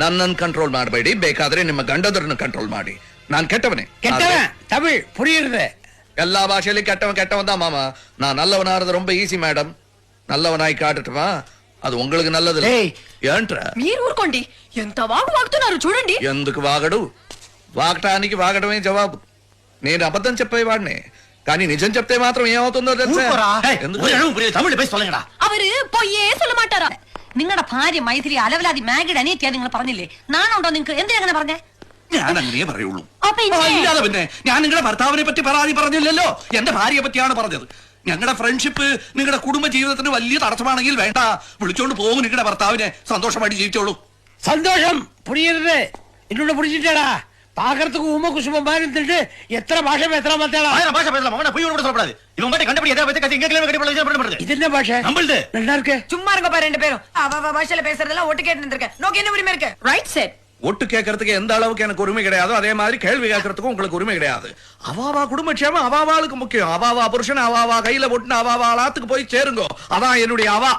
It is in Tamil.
ನನ್ನನ್ನು ಕಂಟ್ರೋಲ್ ಮಾಡಬೇಡಿ ಬೇಕಾದ್ರೆ ನಿಮ್ಮ ಗಂಡದರನ್ನು ಕಂಟ್ರೋಲ್ ಮಾಡಿ ನಾನು ಕೆಟ್ಟವನೇ கெட்டவன் தமிழ் புரியுறது எல்லா பாஷையிலும் கெட்டவன் கெட்டவன் தான் மாமா நான் நல்லவனாகிறது ரொம்ப ஈஸி மேடம் நல்லவனாய் காட்டுட்டுமா அது உங்களுக்கு நல்லது ఏయ్. ఏంట్రా మీరు ఊరుకోండి ఎంత వాగు వాగుతున్నారు చూడండి ఎందుకు వాగడు వాగటానికి వాగడమే జవాబు నేను అబద్ధం చెప్పేవాడిని కానీ నిజం చెప్తే మాత్రం ఏమవుతుందో తెలుసా போய் சொல்லுங்கடா அவரு பொய்யே சொல்ல നിങ്ങളുടെ ഭാര്യ മൈഥിലി അലവലാതി മാഗിയുടെ അനിയത്തിയാ നിങ്ങൾ പറഞ്ഞില്ലേ? നാണുണ്ടോ നിങ്ങൾക്ക്? എന്തിനങ്ങനെ പറഞ്ഞേ? ഞാൻ അങ്ങനെ പറയുള്ളൂ പിന്നെ ഞാൻ നിങ്ങളുടെ ഭർത്താവിനെ പറ്റി പരാതി പറഞ്ഞില്ലല്ലോ. എന്റെ ഭാര്യയെ പറ്റിയാണ് പറഞ്ഞത്. ഞങ്ങളുടെ ഫ്രണ്ട്ഷിപ്പ് നിങ്ങളുടെ കുടുംബ ജീവിതത്തിന് വലിയ തടസ്സമാണെങ്കിൽ വേണ്ട. വിളിച്ചോണ്ട് പോകും നിങ്ങളുടെ ഭർത്താവിനെ. സന്തോഷമായിട്ട് ജീവിച്ചോളൂ. സന്തോഷം പുടിയരുത് എന്നോട് പുടിച്ചിട്ടാടാ பாக்குறதுக்கு உம குசும மாதிரி இருந்துட்டு எத்தனை பாஷை பேசுறா மாத்தேடா ஆயிரம் பாஷை பேசலாம் அவன பொய் கூட சொல்லக்கூடாது. இவன் பாட்டு கண்டுபிடி எதை பத்தி கத்தி எங்க கிளம்பி கட்டி பண்ணப்படுது இது என்ன பாஷை? நம்மளுது. நல்லா இருக்கு. சும்மா இருங்க பாரு ரெண்டு பேரும். அவ பாஷையில பேசுறதெல்லாம் ஒட்டு கேட்டு இருந்திருக்க நோக்கு என்ன உரிமை இருக்கு? ரைட் செட் ஒட்டு கேட்கறதுக்கு எந்த அளவுக்கு எனக்கு உரிமை கிடையாதோ அதே மாதிரி கேள்வி கேட்கறதுக்கும் உங்களுக்கு உரிமை கிடையாது. அவாவா குடும்பக்ஷேமம் அவாவாளுக்கு முக்கியம். அவாவா புருஷன் அவாவா கையில போட்டு அவாவா ஆத்துக்கு போய் சேருங்கோ. அதான் என்னுடைய அவா.